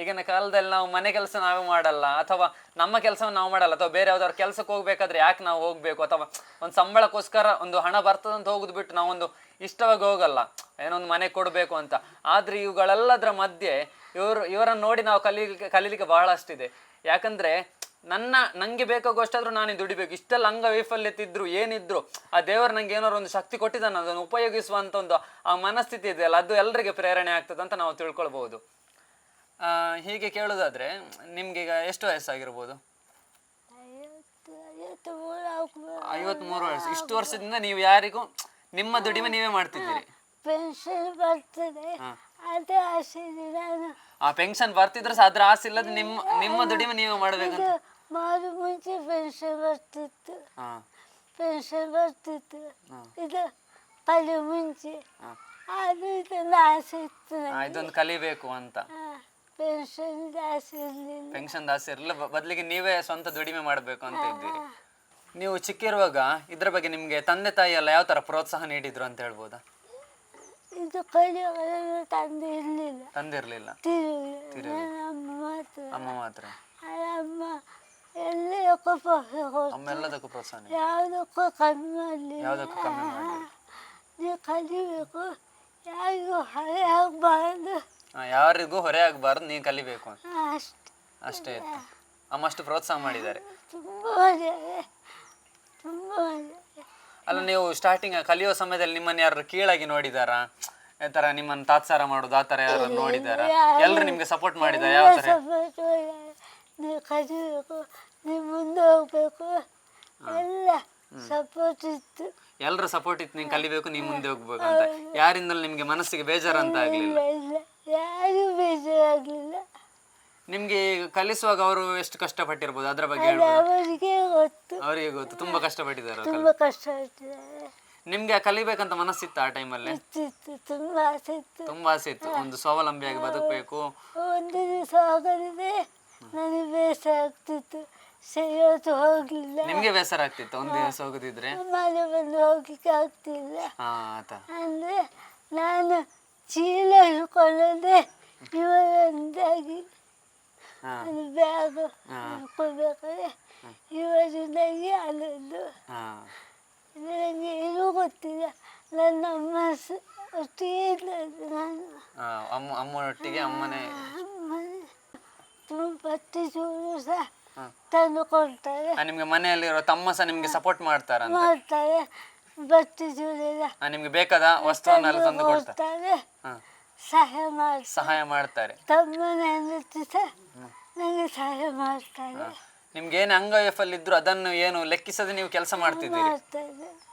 Speaker 2: ಈಗಿನ ಕಾಲದಲ್ಲಿ ನಾವು ಮನೆ ಕೆಲಸ ನಾವೇ ಮಾಡಲ್ಲ, ಅಥವಾ ನಮ್ಮ ಕೆಲಸವನ್ನು ನಾವು ಮಾಡಲ್ಲ, ಅಥವಾ ಬೇರೆ ಯಾವ್ದಾದ್ರು ಕೆಲಸಕ್ಕೆ ಹೋಗ್ಬೇಕಾದ್ರೆ ಯಾಕೆ ನಾವು ಹೋಗ್ಬೇಕು, ಅಥವಾ ಒಂದು ಸಂಬಳಕ್ಕೋಸ್ಕರ ಒಂದು ಹಣ ಬರ್ತದಂತ ಹೋಗುದು ಬಿಟ್ಟು ನಾವೊಂದು ಇಷ್ಟವಾಗಿ ಹೋಗಲ್ಲ, ಏನೋ ಒಂದು ಮನೆ ಕೊಡಬೇಕು ಅಂತ. ಆದ್ರೆ ಇವುಗಳೆಲ್ಲದರ ಮಧ್ಯೆ ಇವರು ಇವರನ್ನು ನೋಡಿ ನಾವು ಕಲೀಲಿಕ್ಕೆ ಕಲೀಲಿಕ್ಕೆ ಬಹಳಷ್ಟಿದೆ. ಯಾಕಂದ್ರೆ ನನ್ನ ನನಗೆ ಬೇಕಾಗುವಷ್ಟಾದ್ರೂ ನಾನು ದುಡಿಬೇಕು. ಇಷ್ಟೆಲ್ಲ ಅಂಗವೈಫಲ್ಯತೆ ಇದ್ದರು ಏನಿದ್ರು ಆ ದೇವರು ನನಗೆ ಏನಾದ್ರು ಒಂದು ಶಕ್ತಿ ಕೊಟ್ಟಿದ್ದಾನೆ ಅದನ್ನು ಉಪಯೋಗಿಸುವಂಥ ಒಂದು ಆ ಮನಸ್ಥಿತಿ ಇದೆಯಲ್ಲ ಅದು ಎಲ್ಲರಿಗೆ ಪ್ರೇರಣೆ ಆಗ್ತದೆ ಅಂತ ನಾವು ತಿಳ್ಕೊಳ್ಬೋದು ಹೀಗೆ ಕೇಳೋದಾದ್ರೆ ನಿಮ್ಗೆ ಈಗ ಎಷ್ಟು ವಯಸ್ಸಾಗಿರ್ಬೋದು? ಐವತ್ಮೂರು ವರ್ಷ. ಇಷ್ಟು ವರ್ಷದಿಂದ ನೀವು ಯಾರಿಗೂ ನಿಮ್ಮ ದುಡಿಮೆ ನೀವೇ ಮಾಡ್ತಿದ್ದೀರಿ.
Speaker 5: ಪೆನ್ಷನ್ ಬರ್ತದೆ. ಅದೇ ಆಸೆ ಇದೆ ನಾನು
Speaker 2: ಆ ಪೆನ್ಷನ್ ಬರ್ತಿದ್ರೆ ಸಹ ಅದ್ರ ಆಸೆ ಇಲ್ಲದ ನಿಮ್ಮ ನಿಮ್ಮ ದುಡಿಮೆ ನೀವು ಮಾಡಬೇಕು
Speaker 5: ಇದು ಮಾರು ಮುಂಚೆ ಪೆನ್ಷನ್ ಬರ್ತಿತ್ತು.
Speaker 2: ಹಾ.
Speaker 5: ಪೆನ್ಷನ್ ಬರ್ತಿತ್ತು. ಇದು ಪಲ್ಯ ಮುಂಚೆ. ಅದು ಇದೊಂದು ಆಸೆ ಇತ್ತು
Speaker 2: ಆ, ಇದೊಂದು ಕಲಿಬೇಕು ಅಂತ.
Speaker 5: ಪೆನ್ಷನ್ ಆಸೆ ಇರಲಿಲ್ಲ.
Speaker 2: ಪೆನ್ಷನ್ ಆಸೆ ಇರಲಿಲ್ಲ. ಬದಲಿಗೆ ನೀವೇ ಸ್ವಂತ ದುಡಿಮೆ ಮಾಡಬೇಕು ಅಂತ ಇದ್ದೀರಿ. ನೀವು ಚಿಕ್ಕಿರುವಾಗ ಇದ್ರ ಬಗ್ಗೆ ನಿಮಗೆ ತಂದೆ ತಾಯಿ ಎಲ್ಲ ಯಾವ ಥರ ಪ್ರೋತ್ಸಾಹ ನೀಡಿದ್ರು ಅಂತ ಹೇಳ್ಬೋದಾ?
Speaker 5: ತಂದೆ ಇರಲಿಲ್ಲ.
Speaker 2: ತಂದಿರಲಿಲ್ಲ.
Speaker 5: ತಿರುಗಿ ಅಮ್ಮ ಮಾತ್ರ.
Speaker 2: ಅಮ್ಮ ಮಾತ್ರ.
Speaker 5: ಅಮ್ಮ ಎಲ್ಲದಕ್ಕೂ ಪ್ರೋತ್ಸಾಹ.
Speaker 2: ಅಮ್ಮ ಎಲ್ಲದಕ್ಕೂ ಪ್ರೋತ್ಸಾಹ
Speaker 5: ಯಾವುದಕ್ಕೂ ಕಮ್ಮಿ ಮಾಡಲಿಲ್ಲ.
Speaker 2: ಯಾವುದಕ್ಕೂ ಕಮ್ಮಿ ಮಾಡಲಿಲ್ಲ.
Speaker 5: ನೀವು ಕಲಿಬೇಕು ಯಾರಿಗೂ ಹೊರೆ ಆಗಬಾರ್ದು.
Speaker 2: ಯಾರಿಗೂ ಹೊರೆ ಆಗಬಾರ್ದು ನೀನು ಕಲಿಬೇಕು
Speaker 5: ಅಷ್ಟು.
Speaker 2: ಅಷ್ಟೇ ಅಮ್ಮ ಅಷ್ಟು ಪ್ರೋತ್ಸಾಹ ಮಾಡಿದ್ದಾರೆ.
Speaker 5: ತುಂಬ ತುಂಬ
Speaker 2: ಅಲ್ಲ ನೀವು ಸ್ಟಾರ್ಟಿಂಗ್ ಕಲಿಯೋ ಸಮಯದಲ್ಲಿ ನಿಮ್ಮನ್ನ ಯಾರು ಕೀಳಾಗಿ ನೋಡಿದಾರಾ? ಈ ನಿಮ್ಮನ್ನ ತಾತ್ಸಾರ ಮಾಡೋದು ಆ ಯಾರು ನೋಡಿದಾರಾ? ಎಲ್ಲರೂ ನಿಮ್ಗೆ ಸಪೋರ್ಟ್ ಮಾಡಿದ? ಯಾವ ಥರ
Speaker 5: ಸಪೋರ್ಟ್ ನೀವು ಕಲಿಬೇಕು ನೀವು ಮುಂದೆ ಹೋಗ್ಬೇಕು. ಎಲ್ಲ ಸಪೋರ್ಟ್ ಇತ್ತು.
Speaker 2: ಎಲ್ಲರೂ ಸಪೋರ್ಟ್ ಇತ್ತು ನೀನು ಕಲಿಬೇಕು ನೀನು ಮುಂದೆ ಹೋಗ್ಬೇಕು ಅಂತ. ಯಾರಿಂದಲೂ ನಿಮಗೆ ಮನಸ್ಸಿಗೆ ಬೇಜಾರಂತ ಆಗಲಿಲ್ಲ.
Speaker 5: ಇಲ್ಲ ಇಲ್ಲ ಯಾರಿಗೂ ಬೇಜಾರಾಗಲಿಲ್ಲ.
Speaker 2: ನಿಮಗೆ ಕಲಿಸುವಾಗ ಅವರು ಎಷ್ಟು ಕಷ್ಟಪಟ್ಟಿರ್ಬೋದು? ಅದರ ಬಗ್ಗೆ
Speaker 5: ಅದು
Speaker 2: ಹೇಳ್ಬೋದು?
Speaker 5: ಅವರಿಗೆ ಗೊತ್ತು.
Speaker 2: ಅವರಿಗೆ ಗೊತ್ತು. ತುಂಬಾ ಕಷ್ಟಪಟ್ಟಿದ್ದಾರೆ
Speaker 5: ತುಂಬಾ ಕಷ್ಟ ಆಗ್ತಿದ್ದಾರೆ
Speaker 2: ನಿಮ್ಗೆ ಕಲಿಬೇಕಂತ ಮನಸ್ಸಿತ್ತು ಆ ಟೈಮಲ್ಲಿ?
Speaker 5: ಇತ್ತಿತ್ತು ತುಂಬ ಆಸೆ ಇತ್ತು.
Speaker 2: ತುಂಬಾ ಆಸೆ ಇತ್ತು. ಒಂದು ಸ್ವಾವಲಂಬಿಯಾಗಿ ಬದುಕಬೇಕು.
Speaker 5: ಒಂದು ದಿವಸ ಆಗದಿದೆ ನನಗೆ ಬೇಸರ ಆಗ್ತಿತ್ತು. ಸರಿ ಇವತ್ತು ಹೋಗಲಿಲ್ಲ.
Speaker 2: ನಿಮ್ಗೆ ಬೇಸರ ಆಗ್ತಿತ್ತು ಒಂದು ದಿವಸ ಹೋಗದಿದ್ರೆ?
Speaker 5: ಮನೆ ಬಂದು ಹೋಗ್ಲಿಕ್ಕೆ ಆಗ್ತಿಲ್ಲ.
Speaker 2: ಹಾ ಆತ.
Speaker 5: ಅಂದರೆ ನಾನು ಚೀಲ ಹಿಡ್ಕೊಳ್ಳದೆ ಇವರೊಂದಾಗಿ ಬ್ಯಾಗ್ ಹಿಡ್ಕೊಳ್ಬೇಕಾದ್ರೆ ಇವರಿಂದಾಗಿ ಅಲ್ಲದ್ದು ನನಗೆ ಏನೂ ಗೊತ್ತಿಲ್ಲ. ನನ್ನ ಅಮ್ಮ ಒಟ್ಟಿಗೆ ಇದ್ದದ್ದು ನಾನು.
Speaker 2: ಅಮ್ಮ ಅಮ್ಮನೊಟ್ಟಿಗೆ ಅಮ್ಮನೇ.
Speaker 5: ಚೂರು ಸಹ ತಂದು ಕೊಡ್ತಾರೆ.
Speaker 2: ನಿಮ್ಗೆ ಮನೆಯಲ್ಲಿರೋ ತಮ್ಮ ಸಹ ನಿಮ್ಗೆ ಸಪೋರ್ಟ್ ಮಾಡ್ತಾರೆ.
Speaker 5: ಮಾಡ್ತಾರೆ ಬಟ್ಟೆ ಚೂರೆಲ್ಲ
Speaker 2: ನಿಮ್ಗೆ ಬೇಕಾದ ವಸ್ತುವನ್ನೆಲ್ಲ ತಂದು ಕೊಡ್ತಾರೆ.
Speaker 5: ಸಹಾಯ ಮಾಡಿ
Speaker 2: ಸಹಾಯ ಮಾಡ್ತಾರೆ.
Speaker 5: ತಮ್ಮನ ಹೆಂಡತಿ ಸಹ ನನಗೆ ಸಹಾಯ ಮಾಡ್ತಾರೆ.
Speaker 2: ನಿಮ್ಗೆ ಏನು ಅಂಗವೈಫಲ್ಯ ಇದ್ರು ಅದನ್ನು ಏನು ಲೆಕ್ಕಿಸದೆ ನೀವು ಕೆಲಸ ಮಾಡ್ತಿದ್ದೀರಿ?
Speaker 5: ಮಾಡ್ತಾರೆ.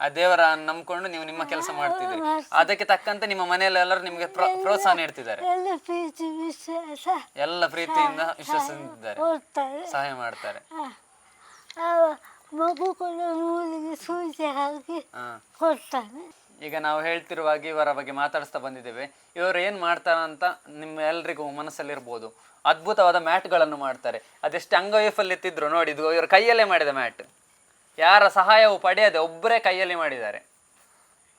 Speaker 2: ಆ ದೇವರ ನಂಬಿಕೊಂಡು ನೀವು ನಿಮ್ಮ ಕೆಲಸ ಮಾಡ್ತಿದ್ದೀರಿ. ಅದಕ್ಕೆ ತಕ್ಕಂತೆ ನಿಮ್ಮ ಮನೆಯಲ್ಲಿ ಎಲ್ಲರೂ ನಿಮಗೆ ಪ್ರೋ- ಪ್ರೋತ್ಸಾಹ ನೀಡ್ತಿದ್ದಾರೆ
Speaker 5: ಎಲ್ಲ ಪ್ರೀತಿ ವಿಶ್ವಾಸ.
Speaker 2: ಎಲ್ಲ ಪ್ರೀತಿಯಿಂದ
Speaker 5: ವಿಶ್ವಸಿದ್ದಾರೆ
Speaker 2: ಸಹಾಯ ಮಾಡ್ತಾರೆ.
Speaker 5: ಆ ಮಗು ಕೂಡ ನೂಲಿಗೆ ಸೂಚಿ ಹಾಕಿ
Speaker 2: ಹಾ.
Speaker 5: ಕೊಡ್ತಾನೆ.
Speaker 2: ಈಗ ನಾವು ಹೇಳ್ತಿರುವಾಗ ಇವರ ಬಗ್ಗೆ ಮಾತಾಡಿಸ್ತಾ ಬಂದಿದ್ದೇವೆ. ಇವರು ಏನು ಮಾಡ್ತಾರೆ ಅಂತ ನಿಮ್ಮ ಎಲ್ರಿಗೂ ಮನಸ್ಸಲ್ಲಿರ್ಬೋದು. ಅದ್ಭುತವಾದ ಮ್ಯಾಟ್ಗಳನ್ನು ಮಾಡ್ತಾರೆ. ಅದೆಷ್ಟು ಅಂಗವೈಫಲ್ಯತಿದ್ರು ನೋಡಿ, ಇದು ಇವರು ಕೈಯಲ್ಲೇ ಮಾಡಿದ ಮ್ಯಾಟ್. ಯಾರ ಸಹಾಯವು ಪಡೆಯದೆ ಒಬ್ಬರೇ ಕೈಯಲ್ಲಿ ಮಾಡಿದ್ದಾರೆ.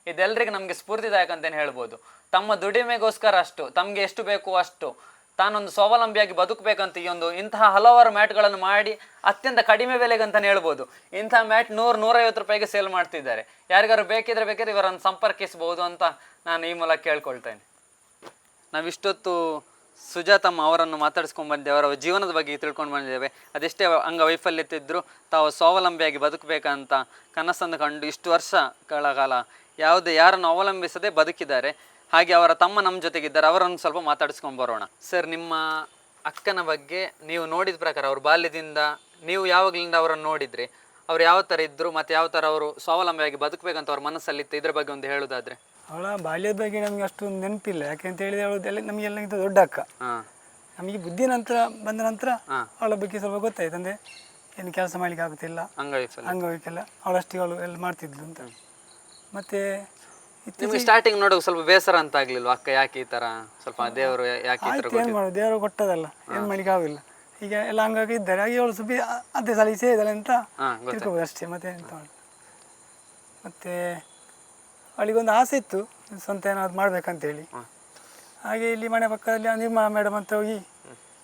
Speaker 2: ಇದೆಲ್ಲರಿಗೂ ನಮಗೆ ಸ್ಫೂರ್ತಿದಾಯಕ ಅಂತ ಹೇಳ್ಬೋದು. ತಮ್ಮ ದುಡಿಮೆಗೋಸ್ಕರ ಅಷ್ಟು, ತಮಗೆ ಎಷ್ಟು ಬೇಕು ಅಷ್ಟು ತಾನೊಂದು ಸ್ವಾವಲಂಬಿಯಾಗಿ ಬದುಕಬೇಕಂತ ಈ ಒಂದು ಇಂತಹ ಹಲವಾರು ಮ್ಯಾಟ್ಗಳನ್ನು ಮಾಡಿ ಅತ್ಯಂತ ಕಡಿಮೆ ಬೆಲೆಗೆ ಅಂತಲೇ ಹೇಳ್ಬೋದು. ಇಂಥ ಮ್ಯಾಟ್ ನೂರು, ನೂರೈವತ್ತು ರೂಪಾಯಿಗೆ ಸೇಲ್ ಮಾಡ್ತಿದ್ದಾರೆ. ಯಾರಿಗಾರು ಬೇಕಿದ್ರೆ ಬೇಕಾದ್ರೆ ಇವರನ್ನು ಸಂಪರ್ಕಿಸಬಹುದು ಅಂತ ನಾನು ಈ ಮೂಲಕ ಕೇಳ್ಕೊಳ್ತೇನೆ. ನಾವಿಷ್ಟೊತ್ತು ಸುಜಾತಮ್ಮ ಅವರನ್ನು ಮಾತಾಡಿಸ್ಕೊಂಡು ಅವರ ಜೀವನದ ಬಗ್ಗೆ ತಿಳ್ಕೊಂಡು ಬಂದಿದ್ದೇವೆ. ಅದೆಷ್ಟೇ ಅಂಗವೈಫಲ್ಯತಿದ್ರು ತಾವು ಸ್ವಾವಲಂಬಿಯಾಗಿ ಬದುಕಬೇಕಂತ ಕನಸನ್ನು ಕಂಡು ಇಷ್ಟು ವರ್ಷಗಳ ಕಾಲ ಯಾವುದೇ ಯಾರನ್ನು ಅವಲಂಬಿಸದೆ ಬದುಕಿದ್ದಾರೆ. ಹಾಗೆ ಅವರ ತಮ್ಮ ನಮ್ಮ ಜೊತೆಗಿದ್ದಾರೆ ಅವರನ್ನು ಸ್ವಲ್ಪ ಮಾತಾಡಿಸ್ಕೊಂಡು ಬರೋಣ. ಸರ್ ನಿಮ್ಮ ಅಕ್ಕನ ಬಗ್ಗೆ ನೀವು ನೋಡಿದ ಪ್ರಕಾರ ಅವ್ರ ಬಾಲ್ಯದಿಂದ ನೀವು ಯಾವಾಗಲಿಂದ ಅವರನ್ನು ನೋಡಿದ್ರಿ? ಅವ್ರು ಯಾವ ಥರ ಇದ್ದರು ಮತ್ತು ಯಾವ ಥರ ಅವರು ಸ್ವಾವಲಂಬಿಯಾಗಿ ಬದುಕಬೇಕಂತ ಅವ್ರ ಮನಸ್ಸಲ್ಲಿತ್ತು? ಇದ್ರ ಬಗ್ಗೆ ಒಂದು ಹೇಳೋದಾದ್ರೆ.
Speaker 4: ಅವಳ ಬಾಲ್ಯದ ಬಗ್ಗೆ ನಮಗೆ ಅಷ್ಟೊಂದು ನೆನಪಿಲ್ಲ. ಯಾಕೆಂತ ಹೇಳಿದ್ರೆ ಅವಳದೆಲ್ಲ ನಮಗೆಲ್ಲಕ್ಕಿಂತ ದೊಡ್ಡ ಅಕ್ಕ.
Speaker 2: ಹಾಂ.
Speaker 4: ನಮಗೆ ಬುದ್ಧಿ ನಂತರ ಬಂದ ನಂತರ ಅವಳ ಬಗ್ಗೆ ಸ್ವಲ್ಪ ಗೊತ್ತಾಯ್ತು. ಅಂದರೆ ಏನು ಕೆಲಸ ಮಾಡ್ಲಿಕ್ಕೆ ಆಗುತ್ತಿಲ್ಲ
Speaker 2: ಅಂಗವೈಫಲ್ಯ
Speaker 4: ಅವಳಷ್ಟಿಗೆ ಅವಳು ಎಲ್ಲ ಮಾಡ್ತಿದ್ಲು ಅಂತ. ಮತ್ತೆ
Speaker 2: ನಿಮ್ಗೆ ಸ್ಟಾರ್ಟಿಂಗ್ ನೋಡೋಕೆ ಸ್ವಲ್ಪ ಬೇಸರ ಅಂತ ಆಗ್ಲಿಲ್ವಾ? ಅಕ್ಕ ಯಾಕೆ ಈ ತರ? ಸ್ವಲ್ಪ ದೇವರು ಯಾಕೆ ಈ ತರ
Speaker 4: ಆಯ್ತು ಏನು ಮಾಡೋದು? ದೇವರು ಕೊಟ್ಟದಲ್ಲ ಏನು ಮಾಡ್ಲಿಕ್ಕೆ ಆಗೋದಿಲ್ಲ ಈಗ ಎಲ್ಲ ಹಂಗಾಗಿ ಇದ್ದಾರೆ. ಹಾಗೆ ಅವಳು ಸುಬ್ಬಿ ಅದೇ ಸಲ ಸೇರಿದಾಳೆ ಅಂತ
Speaker 2: ಹಾ
Speaker 4: ತಿಳ್ಕೊಬೋದು ಅಷ್ಟೇ. ಮತ್ತೆ ಎಂತ ಮಾಡೋದು? ಮತ್ತೆ ಅವಳಿಗೊಂದು ಆಸೆ ಇತ್ತು. ಸ್ವಂತ ಏನಾದ್ರು ಮಾಡ್ಬೇಕಂತೇಳಿ ಹಾಗೆ ಇಲ್ಲಿ ಮನೆ ಪಕ್ಕದಲ್ಲಿ ಆ ನಿರ್ಮಲಾ ಮೇಡಮ್ ಅಂತ ಹೋಗಿ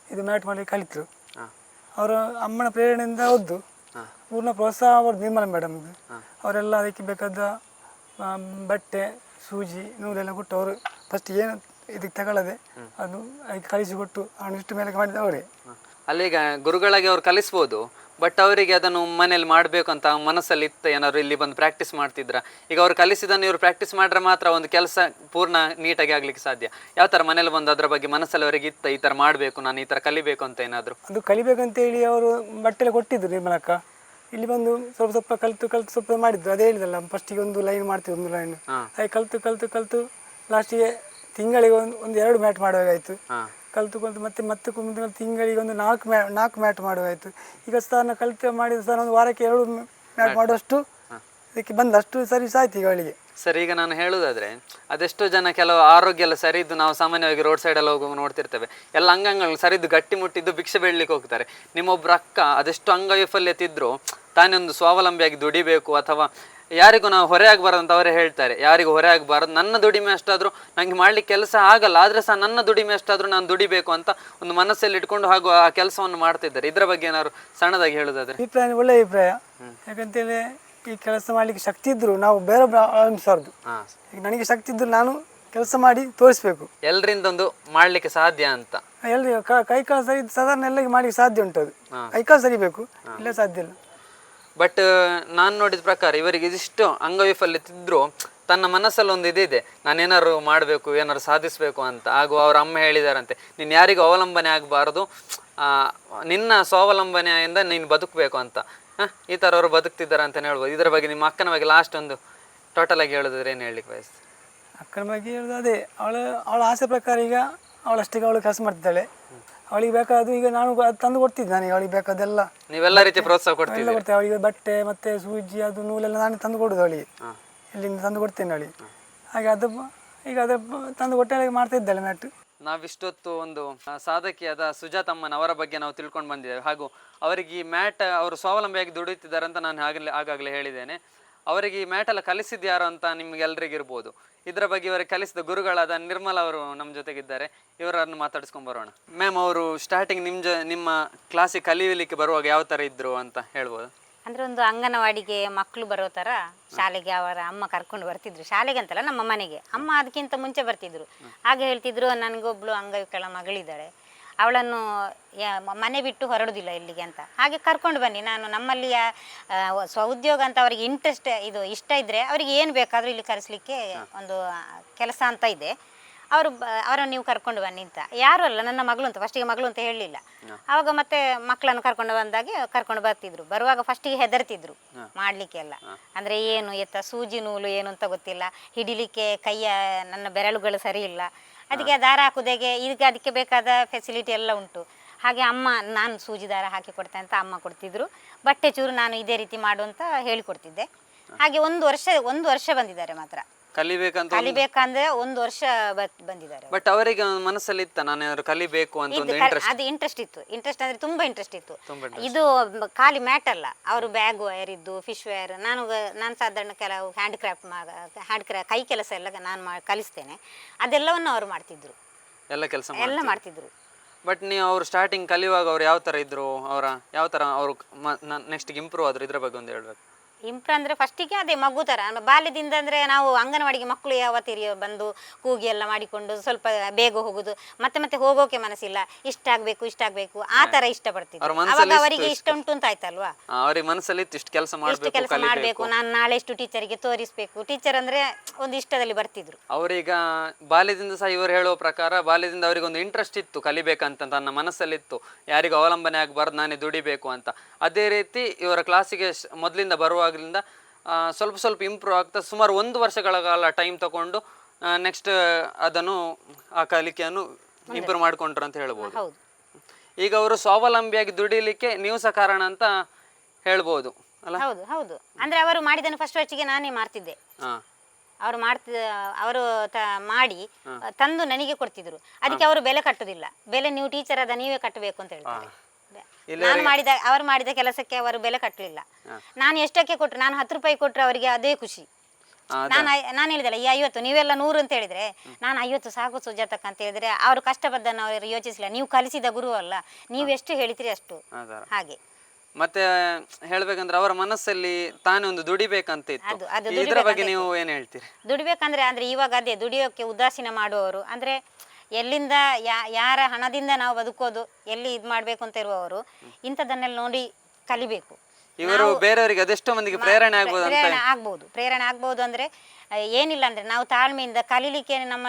Speaker 4: ಇದು ಮ್ಯಾಟ್ ಮಾಡಿ ಕಲಿತರು. ಅವರು ಅಮ್ಮನ ಪ್ರೇರಣೆಯಿಂದ ಓದ್ದು ಪೂರ್ಣ ಪ್ರೋತ್ಸಾಹ ಅವ್ರದ್ದು ನಿರ್ಮಲಾ ಮೇಡಮ್ ಅವರೆಲ್ಲ ಅದಕ್ಕೆ ಬೇಕಾದ ಬಟ್ಟೆ ಸೂಜಿ ನೂಲೆಲ್ಲ ಕೊಟ್ಟು ಅವರು ಫಸ್ಟ್ ಏನು ಇದಕ್ಕೆ ತಗೊಳ್ಳದೆ ಅದು ಅದಕ್ಕೆ ಕಲಿಸಿಕೊಟ್ಟು ಅವನು ಇಷ್ಟು ಮೇಲೆ ಮಾಡಿದ ಅವರೇ.
Speaker 2: ಅಲ್ಲೀಗ ಗುರುಗಳಾಗಿ ಅವ್ರು ಕಲಿಸ್ಬೋದು ಬಟ್ ಅವರಿಗೆ ಅದನ್ನು ಮನೇಲಿ ಮಾಡಬೇಕು ಅಂತ ಮನಸ್ಸಲ್ಲಿ ಇತ್ತು ಏನಾದ್ರು ಇಲ್ಲಿ ಬಂದು ಪ್ರಾಕ್ಟೀಸ್ ಮಾಡ್ತಿದ್ರ? ಈಗ ಅವ್ರು ಕಲಿಸಿದನ್ನು ಇವ್ರು ಪ್ರಾಕ್ಟೀಸ್ ಮಾಡ್ರೆ ಮಾತ್ರ ಒಂದು ಕೆಲಸ ಪೂರ್ಣ ನೀಟಾಗಿ ಆಗ್ಲಿಕ್ಕೆ ಸಾಧ್ಯ. ಯಾವ ತರ ಮನೇಲಿ ಬಂದು ಅದ್ರ ಬಗ್ಗೆ ಮನಸ್ಸಲ್ಲಿ ಅವರಿಗೆ ಇತ್ತ ಈ ತರ ಮಾಡಬೇಕು ನಾನು ಈ ತರ ಕಲಿಬೇಕು ಅಂತ ಏನಾದರೂ?
Speaker 4: ಅದು ಕಲಿಬೇಕಂತೇಳಿ ಅವರು ಬಟ್ಟೆಲ್ಲ ಕೊಟ್ಟಿದ್ರು ನಿರ್ಮಲಕ್ಕ. ಇಲ್ಲಿ ಬಂದು ಸ್ವಲ್ಪ ಸ್ವಲ್ಪ ಕಲಿತು ಕಲಿತು ಸ್ವಲ್ಪ ಮಾಡಿದ್ದು. ಅದೇ ಹೇಳಿದಲ್ಲ ಫಸ್ಟಿಗೆ ಒಂದು ಲೈನ್ ಮಾಡ್ತೀವಿ ಒಂದು ಲೈನ್ ಹಾಗೆ ಕಲಿತು ಕಲಿತು ಕಲಿತು ಲಾಸ್ಟಿಗೆ ತಿಂಗಳಿಗೆ ಒಂದು ಒಂದು ಎರಡು ಮ್ಯಾಟ್ ಮಾಡುವಾಗಾಯಿತು. ಕಲಿತು ಕಲಿತು ಮತ್ತೆ ಮತ್ತೆ ಮುಂದೆ ತಿಂಗಳಿಗೆ ಒಂದು ನಾಲ್ಕು ಮ್ಯಾ ನಾಲ್ಕು ಮ್ಯಾಟ್ ಮಾಡುವಾಯಿತು. ಈಗ ಸ್ಥಾನ ಕಲಿತು ಮಾಡಿದ ಸ್ಥಾನ ಒಂದು ವಾರಕ್ಕೆ ಎರಡು ಮ್ಯಾಟ್ ಮಾಡುವಷ್ಟು ಇದಕ್ಕೆ ಬಂದು ಅಷ್ಟು ಸರ್ವಿಸ್ ಆಯ್ತು ಈಗ ಅವಳಿಗೆ.
Speaker 2: ಸರ್, ಈಗ ನಾನು ಹೇಳುದಾದ್ರೆ, ಅದೆಷ್ಟೋ ಜನ ಕೆಲವು ಆರೋಗ್ಯ ಎಲ್ಲ ಸರಿ ಇದ್ದು ನಾವು ಸಾಮಾನ್ಯವಾಗಿ ರೋಡ್ ಸೈಡಲ್ಲಿ ಹೋಗುವಾಗ ನೋಡ್ತಿರ್ತೇವೆ. ಎಲ್ಲ ಅಂಗಾಂಗಗಳು ಸರಿದ್ದು ಗಟ್ಟಿ ಮುಟ್ಟಿದ್ದು ಭಿಕ್ಷೆ ಬೇಡಲಿಕ್ಕೆ ಹೋಗ್ತಾರೆ. ನಿಮ್ಮೊಬ್ರು ಅಕ್ಕ ಅದೆಷ್ಟು ಅಂಗವೈಫಲ್ಯತೆ ಇದ್ರು ತಾನೇ ಒಂದು ಸ್ವಾವಲಂಬಿಯಾಗಿ ದುಡಿಬೇಕು ಅಥವಾ ಯಾರಿಗೂ ನಾವು ಹೊರೆ ಆಗಬಾರ್ದು ಅಂತ ಅವರೇ ಹೇಳ್ತಾರೆ. ಯಾರಿಗೂ ಹೊರೆ ಆಗಬಾರ್ದು. ನನ್ನ ದುಡಿಮೆ ಅಷ್ಟಾದರೂ ನನಗೆ ಮಾಡಲಿಕ್ಕೆ ಕೆಲಸ ಆಗಲ್ಲ. ಆದರೆ ಸಹ ನನ್ನ ದುಡಿಮೆ ಅಷ್ಟಾದರೂ ನಾನು ದುಡಿಬೇಕು ಅಂತ ಒಂದು ಮನಸ್ಸಲ್ಲಿ ಇಟ್ಕೊಂಡು ಹಾಗೂ ಆ ಕೆಲಸವನ್ನು ಮಾಡ್ತಿದ್ದಾರೆ. ಇದರ ಬಗ್ಗೆ ಏನಾದ್ರು ಸಣ್ಣದಾಗಿ ಹೇಳೋದಾದ್ರೆ.
Speaker 4: ಅಭಿಪ್ರಾಯ, ಒಳ್ಳೆ ಅಭಿಪ್ರಾಯ. ಯಾಕಂತೇಳಿ ಈ ಕೆಲಸ ಮಾಡಲಿಕ್ಕೆ ಶಕ್ತಿ ಇದ್ರು ನಾವು ಬೇರೆ
Speaker 2: ಹಾಂ.
Speaker 4: ಈಗ ನನಗೆ ಶಕ್ತಿ ಇದ್ರು ನಾನು ಕೆಲಸ ಮಾಡಿ ತೋರಿಸ್ಬೇಕು.
Speaker 2: ಎಲ್ಲರಿಂದ ಒಂದು ಮಾಡ್ಲಿಕ್ಕೆ ಸಾಧ್ಯ ಅಂತ.
Speaker 4: ಎಲ್ರಿ ಕೈ ಕಾಲು ಸರಿ ಸಾಧಾರಣ ಎಲ್ಲರಿಗೆ ಮಾಡ್ಲಿಕ್ಕೆ ಸಾಧ್ಯ ಉಂಟು ಅದು. ಕೈ ಕಾಲು ಸರಿಬೇಕು. ಇಲ್ಲ ಸಾಧ್ಯ ಇಲ್ಲ.
Speaker 2: ಬಟ್ ನಾನು ನೋಡಿದ ಪ್ರಕಾರ ಇವರಿಗೆ ಇದಿಷ್ಟು ಅಂಗವೈಫಲ್ಯತಿದ್ರು ತನ್ನ ಮನಸ್ಸಲ್ಲಿ ಒಂದು ಇದಿದೆ. ನಾನೇನಾದ್ರು ಮಾಡಬೇಕು ಏನಾದ್ರು ಸಾಧಿಸಬೇಕು ಅಂತ. ಹಾಗೂ ಅವ್ರ ಅಮ್ಮ ಹೇಳಿದಾರಂತೆ ನೀನು ಯಾರಿಗೂ ಅವಲಂಬನೆ ಆಗಬಾರ್ದು. ನಿನ್ನ ಸ್ವಾವಲಂಬನೆಯಿಂದ ನೀನು ಬದುಕಬೇಕು ಅಂತ. ಹ? ಈ ಥರ ಅವರು ಬದುಕ್ತಿದ್ದಾರೆ ಅಂತಲೇ ಹೇಳ್ಬೋದು. ಇದರ ಬಗ್ಗೆ ನಿಮ್ಮ ಅಕ್ಕನ ಬಗ್ಗೆ ಲಾಸ್ಟ್ ಒಂದು ಟೋಟಲ್ ಆಗಿ ಹೇಳೋದಾದ್ರೆ ಏನು ಹೇಳಲಿಕ್ಕೆ ಬಯಸ್ತೀವಿ
Speaker 4: ಅಕ್ಕನ ಬಗ್ಗೆ ಹೇಳೋದು ಅದೇ ಅವಳು ಅವಳ ಆಸೆ ಪ್ರಕಾರ ಈಗ ಅವಳಷ್ಟಿಗೆ ಅವಳು ಕೆಲಸ ಮಾಡ್ತಿದ್ದಾಳೆ. ಅವಳಿಗೆ ಬೇಕಾದ್ದು ಈಗ ನಾನು ತಂದು ಕೊಡ್ತಿದ್ದೆ ನನಗೆ ಅವಳಿಗೆ ಬೇಕಾದೆಲ್ಲ.
Speaker 2: ನೀವೆಲ್ಲ ರೀತಿ ಪ್ರೋತ್ಸಾಹ ಕೊಡ್ತೀವಿ
Speaker 4: ಕೊಡ್ತೇವೆ. ಅವಳಿಗೆ ಬಟ್ಟೆ ಮತ್ತೆ ಸೂಜಿ ಅದು ನೂಲೆಲ್ಲ ನಾನು ತಂದು ಕೊಡೋದು ಅವಳಿಗೆ. ಇಲ್ಲಿಂದ ತಂದು ಕೊಡ್ತೇನೆ ಅವಳಿಗೆ. ಹಾಗೆ ಅದು ಈಗ ಅದು ತಂದು ಕೊಟ್ಟೆ ಮಾಡ್ತಾ ಇದ್ದಾಳೆ ಮ್ಯಾಟ್
Speaker 2: ನಾವಿಷ್ಟೊತ್ತು ಒಂದು ಸಾಧಕಿಯಾದ ಸುಜಾತಮ್ಮನ ಅವರ ಬಗ್ಗೆ ನಾವು ತಿಳ್ಕೊಂಡು ಬಂದಿದ್ದೇವೆ. ಹಾಗೂ ಅವರಿಗೆ ಈ ಮ್ಯಾಟ್, ಅವರು ಸ್ವಾವಲಂಬಿಯಾಗಿ ದುಡಿಯುತ್ತಿದ್ದಾರೆ ಅಂತ ನಾನು ಆಗಲೇ, ಆಗಾಗಲೇ ಹೇಳಿದ್ದೇನೆ. ಅವರಿಗೆ ಈ ಮ್ಯಾಟ್ ಎಲ್ಲ ಕಲಿಸಿದ್ದು ಯಾರು ಅಂತ ನಿಮಗೆಲ್ಲರಿಗಿರ್ಬೋದು ಇದರ ಬಗ್ಗೆ ಇವರಿಗೆ ಕಲಿಸಿದ ಗುರುಗಳಾದ ನಿರ್ಮಲ ಅವರು ನಮ್ಮ ಜೊತೆಗಿದ್ದಾರೆ. ಇವರನ್ನು ಮಾತಾಡಿಸ್ಕೊಂಡು ಬರೋಣ. ಮ್ಯಾಮ್ ಅವರು ಸ್ಟಾರ್ಟಿಂಗ್ ನಿಮ್ಮ ಜ, ನಿಮ್ಮ ಕ್ಲಾಸಿಗೆ ಕಲಿಯಲಿಕ್ಕೆ ಬರುವಾಗ ಯಾವ ಥರ ಇದ್ದರು ಅಂತ ಹೇಳ್ಬೋದು?
Speaker 3: ಅಂದ್ರೆ ಒಂದು ಅಂಗನವಾಡಿಗೆ ಮಕ್ಕಳು ಬರೋ ಥರ ಶಾಲೆಗೆ ಅವರ ಅಮ್ಮ ಕರ್ಕೊಂಡು ಬರ್ತಿದ್ರು. ಶಾಲೆಗೆ ಅಂತಲ್ಲ ನಮ್ಮ ಮನೆಗೆ. ಅಮ್ಮ ಅದಕ್ಕಿಂತ ಮುಂಚೆ ಬರ್ತಿದ್ರು. ಹಾಗೆ ಹೇಳ್ತಿದ್ರು ನನಗೊಬ್ಳು ಅಂಗವಿಕಲ ಮಗಳಿದ್ದಾಳೆ ಅವಳನ್ನು ಮನೆ ಬಿಟ್ಟು ಹೊರಡುದಿಲ್ಲ ಇಲ್ಲಿಗೆ ಅಂತ. ಹಾಗೆ ಕರ್ಕೊಂಡು ಬನ್ನಿ. ನಾನು ನಮ್ಮಲ್ಲಿಯ ಸ್ವ ಉದ್ಯೋಗ ಅಂತ ಅವರಿಗೆ ಇಂಟ್ರೆಸ್ಟ್ ಇದು ಇಷ್ಟ ಇದ್ದರೆ ಅವರಿಗೆ ಏನು ಬೇಕಾದರೂ ಇಲ್ಲಿ ಕರೆಸ್ಲಿಕ್ಕೆ ಒಂದು ಕೆಲಸ ಅಂತ ಇದೆ. ಅವರು ಅವರನ್ನು ನೀವು ಕರ್ಕೊಂಡು ಬನ್ನಿ ಅಂತ. ಯಾರು ಅಲ್ಲ ನನ್ನ ಮಗಳು ಅಂತ ಫಸ್ಟಿಗೆ ಮಗಳು ಅಂತ ಹೇಳಲಿಲ್ಲ. ಆವಾಗ ಮತ್ತೆ ಮಕ್ಕಳನ್ನು ಕರ್ಕೊಂಡು ಬಂದಾಗೆ ಕರ್ಕೊಂಡು ಬರ್ತಿದ್ರು. ಬರುವಾಗ ಫಸ್ಟಿಗೆ ಹೆದರ್ತಿದ್ರು ಮಾಡಲಿಕ್ಕೆ ಎಲ್ಲ. ಅಂದರೆ ಏನು ಎತ್ತ ಸೂಜಿ ನೂಲು ಏನು ಅಂತ ಗೊತ್ತಿಲ್ಲ. ಹಿಡಿಲಿಕ್ಕೆ ಕೈಯ ನನ್ನ ಬೆರಳುಗಳು ಸರಿ ಇಲ್ಲ. ಅದಕ್ಕೆ ದಾರ ಹಾಕುದಾಗೆ ಈಗ ಅದಕ್ಕೆ ಬೇಕಾದ ಫೆಸಿಲಿಟಿ ಎಲ್ಲ ಉಂಟು. ಹಾಗೆ ಅಮ್ಮ ನಾನು ಸೂಜಿ ದಾರ ಹಾಕಿ ಕೊಡ್ತೇನೆ ಅಂತ ಅಮ್ಮ ಕೊಡ್ತಿದ್ರು. ಬಟ್ಟೆ ಚೂರು ನಾನು ಇದೇ ರೀತಿ ಮಾಡು ಅಂತ ಹೇಳಿಕೊಡ್ತಿದ್ದೆ. ಹಾಗೆ ಒಂದು ವರ್ಷ ಒಂದು ವರ್ಷ ಬಂದಿದ್ದಾರೆ ಮಾತ್ರ.
Speaker 2: ಕಲಿಬೇಕಂತ
Speaker 3: ಕಲಿಬೇಕಂದ್ರೆ ಒಂದು ವರ್ಷ ಬ- ಬಂದಿದ್ದಾರೆ
Speaker 2: ಬಟ್ ಅವರಿಗೆ ಒಂದು ಮನಸ್ಸಲ್ಲಿ ಇತ್ತ ನಾನು ಏನಾದ್ರು ಕಲಿಬೇಕು ಅಂತ ಒಂದು ಇಂಟ್ರೆಸ್ಟ್
Speaker 3: ಅದು ಇಂಟ್ರೆಸ್ಟ್ ಇತ್ತು. ಇಂಟ್ರೆಸ್ಟ್ ಅಂದ್ರೆ ತುಂಬಾ ಇಂಟ್ರೆಸ್ಟ್ ಇತ್ತು.
Speaker 2: ತುಂಬಾ
Speaker 3: ಇದು ಬ- ಖಾಲಿ ಮ್ಯಾಟ್ ಅಲ್ಲ. ಅವರು ಬ್ಯಾಗ್ ವೈರ್ ಇದ್ದು ಫಿಶ್ ವೈರ್ ನಾನು ಗ- ನಾನು ಸಾಧಾರಣ ಕೆಲವು ಹ್ಯಾಂಡ್ ಕ್ರಾಫ್ಟ್ ಹ್ಯಾಂಡ್ ಕ್ರಾ ಕೈ ಕೆಲಸ ಎಲ್ಲ ನಾನು ಮಾ ಕಲಿಸ್ತೇನೆ. ಅದೆಲ್ಲವನ್ನು ಅವರು ಮಾಡ್ತಿದ್ರು.
Speaker 2: ಎಲ್ಲ ಕೆಲಸ
Speaker 3: ಎಲ್ಲ ಮಾಡ್ತಿದ್ರು.
Speaker 2: ಬಟ್ ನೀವು ಅವ್ರು ಸ್ಟಾರ್ಟಿಂಗ್ ಕಲಿಯುವಾಗ ಅವ್ರು ಯಾವ ತರ ಇದ್ರು? ಅವರ ಯಾವ ತರ ಅವರು ನೆಕ್ಸ್ಟ್ ಇಂಪ್ರೂವ್ ಆದ್ರು? ಇದ್ರ ಬಗ್ಗೆ ಒಂದು ಹೇಳ್ಬೇಕು.
Speaker 3: ಇಂಪ್ರ ಅಂದ್ರೆ ಫಸ್ಟಿಗೆ ಅದೇ ಮಗು ಥರ ಬಾಲ್ಯದಿಂದ ಅಂದ್ರೆ ನಾವು ಅಂಗನವಾಡಿಗೆ ಮಕ್ಕಳು ಯಾವತ್ತಿರಿಯೋ ಬಂದು ಕೂಗಿ ಎಲ್ಲ ಮಾಡಿಕೊಂಡು ಸ್ವಲ್ಪ ಬೇಗ ಹೋಗುದು ಮತ್ತೆ ಮತ್ತೆ ಹೋಗೋಕೆ ಮನಸ್ಸಿಲ್ಲ. ಇಷ್ಟ ಆಗ್ಬೇಕು ಇಷ್ಟ ಆಗ್ಬೇಕು ಆ ತರ
Speaker 2: ಇಷ್ಟ
Speaker 3: ಅವಾಗ ಅವರಿಗೆ ಇಷ್ಟ ಉಂಟು ಅಂತ ಆಯ್ತಲ್ವಾ?
Speaker 2: ಅವ್ರಿಗೆ ಮನಸ್ಸಲ್ಲಿ ಇಷ್ಟು ಕೆಲಸ
Speaker 3: ಇಷ್ಟು
Speaker 2: ಮಾಡಬೇಕು
Speaker 3: ಕೆಲಸ ಮಾಡಬೇಕು ನಾನು ನಾಳೆ ಇಷ್ಟು ಟೀಚರಿಗೆ ತೋರಿಸ್ಬೇಕು. ಟೀಚರ್ ಅಂದ್ರೆ ಒಂದು ಇಷ್ಟದಲ್ಲಿ ಬರ್ತಿದ್ರು.
Speaker 2: ಅವರೀಗ ಬಾಲ್ಯದಿಂದ ಸಹ ಇವರು ಹೇಳುವ ಪ್ರಕಾರ ಬಾಲ್ಯದಿಂದ ಅವರಿಗೆ ಒಂದು ಇಂಟ್ರೆಸ್ಟ್ ಇತ್ತು ಕಲಿಬೇಕಂತ ತನ್ನ ಮನಸ್ಸಲ್ಲಿತ್ತು. ಯಾರಿಗೂ ಅವಲಂಬನೆ ಆಗಬಾರ್ದು ನಾನೇ ದುಡಿಬೇಕು ಅಂತ. ಅದೇ ರೀತಿ ಇವರ ಕ್ಲಾಸಿಗೆ ಮೊದಲಿಂದ ಬರುವಾಗಲಿಂದ ಆ, ಸ್ವಲ್ಪ ಸ್ವಲ್ಪ ಇಂಪ್ರೂವ್ ಆಗ್ತಾ ಸುಮಾರು ಒಂದು ವರ್ಷಗಳ ಕಾಲ ಟೈಮ್ ತಗೊಂಡು ನೆಕ್ಸ್ಟ್ ಅದನ್ನು ಆ ಕಲಿಕೆಯನ್ನು ಇಂಪ್ರೂವ್ ಮಾಡ್ಕೊಂಡ್ರು ಅಂತ ಹೇಳ್ಬೋದು. ಈಗ ಅವರು ಸ್ವಾವಲಂಬಿಯಾಗಿ ದುಡಿಲಿಕ್ಕೆ ನೀವು ಸಹ ಕಾರಣ ಅಂತ ಹೇಳ್ಬೋದು ಅಲ್ಲ?
Speaker 3: ಹೌದು ಹೌದು. ಅಂದ್ರೆ ಅವರು ಮಾಡಿದನ್ನು ಫಸ್ಟ್ ವರ್ಷಿಗೆ ನಾನೇ ಮಾಡ್ತಿದ್ದೆ. ಅವರು ಮಾಡ್ತಿದ್ದ ಅವರು ಮಾಡಿ ತಂದು ನನಗೆ ಕೊಡ್ತಿದ್ರು. ಅದಕ್ಕೆ ಅವರು ಬೆಲೆ ಕಟ್ಟುದಿಲ್ಲ. ಬೆಲೆ ನೀವು ಟೀಚರ್ ಅದ ನೀವೇ ಕಟ್ಟಬೇಕು ಅಂತ ಹೇಳ್ತಾರೆ. ನಾನು ಮಾಡಿದ ಅವರು ಮಾಡಿದ ಕೆಲಸಕ್ಕೆ ಅವರು ಬೆಲೆ ಕಟ್ಟಲಿಲ್ಲ. ನಾನು ಎಷ್ಟಕ್ಕೆ ಕೊಟ್ಟರು ನಾನು ಹತ್ತು ರೂಪಾಯಿ ಕೊಟ್ಟರೆ ಅವರಿಗೆ ಅದೇ ಖುಷಿ. ನಾನು ನಾನು ಹೇಳಿದಲ್ಲ ಈ ಐವತ್ತು ನೀವೆಲ್ಲ ನೂರು ಅಂತ ಹೇಳಿದ್ರೆ ನಾನು ಐವತ್ತು ಸಾಕು ಸುಜಾತಕ್ಕ ಅಂತ ಹೇಳಿದ್ರೆ ಅವರು ಕಷ್ಟಪದ್ದನ್ನು ಅವರು ಯೋಚಿಸಿಲ್ಲ ನೀವು ಕಲಿಸಿದ ಗುರು ಅಲ್ಲ ನೀವು ಎಷ್ಟು ಹೇಳಿದ್ರಿ ಅಷ್ಟು. ಹಾಗೆ.
Speaker 2: ಮತ್ತೆ ಹೇಳ್ಬೇಕಂದ್ರೆ ಅವರ ಮನಸ್ಸಲ್ಲಿ ತಾನೇ ಒಂದು ದುಡಿಬೇಕಂತ ಇತ್ತು. ಇದ್ರ ಬಗ್ಗೆ ನೀವು ಏನ್ ಹೇಳ್ತೀರಿ?
Speaker 3: ದುಡಿಬೇಕಂದ್ರೆ ಅಂದ್ರೆ ಇವಾಗ ಅದೇ ದುಡಿಯೋಕೆ ಉದಾಸೀನ ಮಾಡುವವರು. ಅಂದ್ರೆ ಎಲ್ಲಿಂದ ಯಾ ಯಾರ ಹಣದಿಂದ ನಾವು ಬದುಕೋದು ಎಲ್ಲಿ ಇದು ಮಾಡಬೇಕು ಅಂತ ಇರುವವರು ಇಂಥದ್ದನ್ನೆಲ್ಲ ನೋಡಿ ಕಲಿಬೇಕು.
Speaker 2: ಇವರು ಬೇರೆಯವರಿಗೆ ಅದೆಷ್ಟೋ ಮಂದಿಗೆ ಪ್ರೇರಣೆ ಆಗ್ಬೋದು
Speaker 3: ಪ್ರೇರಣೆ ಆಗ್ಬೋದು. ಪ್ರೇರಣೆ ಆಗ್ಬೋದು ಅಂದ್ರೆ ಏನಿಲ್ಲ ಅಂದ್ರೆ ನಾವು ತಾಳ್ಮೆಯಿಂದ ಕಲೀಲಿಕ್ಕೆ ನಮ್ಮ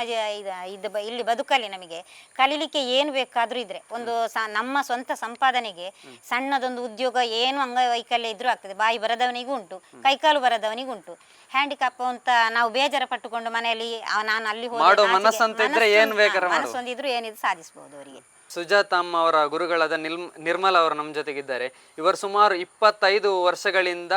Speaker 3: ಇದು ಇಲ್ಲಿ ಬದುಕಲ್ಲಿ ನಮಗೆ ಕಲೀಲಿಕ್ಕೆ ಏನು ಬೇಕಾದ್ರೂ ಇದ್ರೆ ಒಂದು ನಮ್ಮ ಸ್ವಂತ ಸಂಪಾದನೆಗೆ ಸಣ್ಣದೊಂದು ಉದ್ಯೋಗ ಏನು ಅಂಗವೈಕಲ್ಯ ಇದ್ರೂ ಆಗ್ತದೆ. ಬಾಯಿ ಬರದವನಿಗೂ ಉಂಟು ಕೈಕಾಲು ಬರದವನಿಗೂ ಉಂಟು. ಹ್ಯಾಂಡಿಕ್ಯಾಪ್ ಅಂತ ನಾವು ಬೇಜಾರ ಪಟ್ಟುಕೊಂಡು ಮನೆಯಲ್ಲಿ ಆ, ನಾನು ಅಲ್ಲಿ ಹೋದೆ,
Speaker 2: ಮಾಡೋ ಮನಸ್ಸಂತ ಇದ್ರೆ
Speaker 3: ಮನಸ್ಸು-
Speaker 2: ಏನ್
Speaker 3: ಹಾ, ಮನಸ್ಸೊಂದಿದ್ರು ಏನಿದ್ರು ಸಾಧಿಸಬಹುದು ಅವರಿಗೆ.
Speaker 2: ಸುಜಾತಮ್ಮ ಅವರ ಗುರುಗಳಾದ ನಿಲ್ ನಿರ್ಮಲ ಅವರು ನಮ್ಮ ಜೊತೆಗಿದ್ದಾರೆ. ಇವರು ಸುಮಾರು ಇಪ್ಪತ್ತೈದು ವರ್ಷಗಳಿಂದ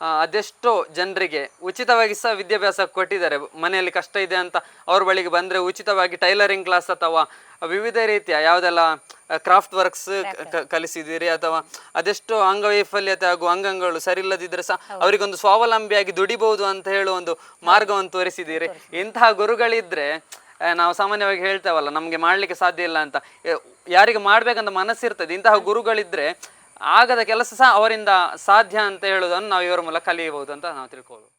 Speaker 2: ಆ, ಅದೆಷ್ಟೋ ಜನರಿಗೆ ಉಚಿತವಾಗಿ ಸಹ ವಿದ್ಯಾಭ್ಯಾಸ ಕೊಟ್ಟಿದ್ದಾರೆ. ಮನೆಯಲ್ಲಿ ಕಷ್ಟ ಇದೆ ಅಂತ ಅವ್ರ ಬಳಿಗೆ ಬಂದರೆ ಉಚಿತವಾಗಿ ಟೈಲರಿಂಗ್ ಕ್ಲಾಸ್ ಅಥವಾ ವಿವಿಧ ರೀತಿಯ ಯಾವುದೆಲ್ಲ ಕ್ರಾಫ್ಟ್ ವರ್ಕ್ಸ್ ಕಲಿಸಿದ್ದೀರಿ ಅಥವಾ ಅದೆಷ್ಟು ಅಂಗವೈಫಲ್ಯತೆ ಹಾಗೂ ಅಂಗಗಳು ಸರಿ ಇಲ್ಲದಿದ್ದರೆ ಸಹ ಅವರಿಗೊಂದು ಸ್ವಾವಲಂಬಿಯಾಗಿ ದುಡಿಬಹುದು ಅಂತ ಹೇಳುವ ಒಂದು ಮಾರ್ಗವನ್ನು ತೋರಿಸಿದ್ದೀರಿ. ಇಂತಹ ಗುರುಗಳಿದ್ರೆ ನಾವು ಸಾಮಾನ್ಯವಾಗಿ ಹೇಳ್ತೇವಲ್ಲ ನಮಗೆ ಮಾಡಲಿಕ್ಕೆ ಸಾಧ್ಯ ಇಲ್ಲ ಅಂತ. ಯಾರಿಗೆ ಮಾಡ್ಬೇಕಂತ ಮನಸ್ಸಿರ್ತದೆ. ಇಂತಹ ಗುರುಗಳಿದ್ರೆ ಆಗದ ಕೆಲಸ ಸಹ ಅವರಿಂದ ಸಾಧ್ಯ ಅಂತ ಹೇಳುವುದನ್ನು ನಾವು ಇವರ ಮೂಲಕ ಕಲಿಯಬಹುದು ಅಂತ ನಾವು ತಿಳ್ಕೊಳ್ಬೋದು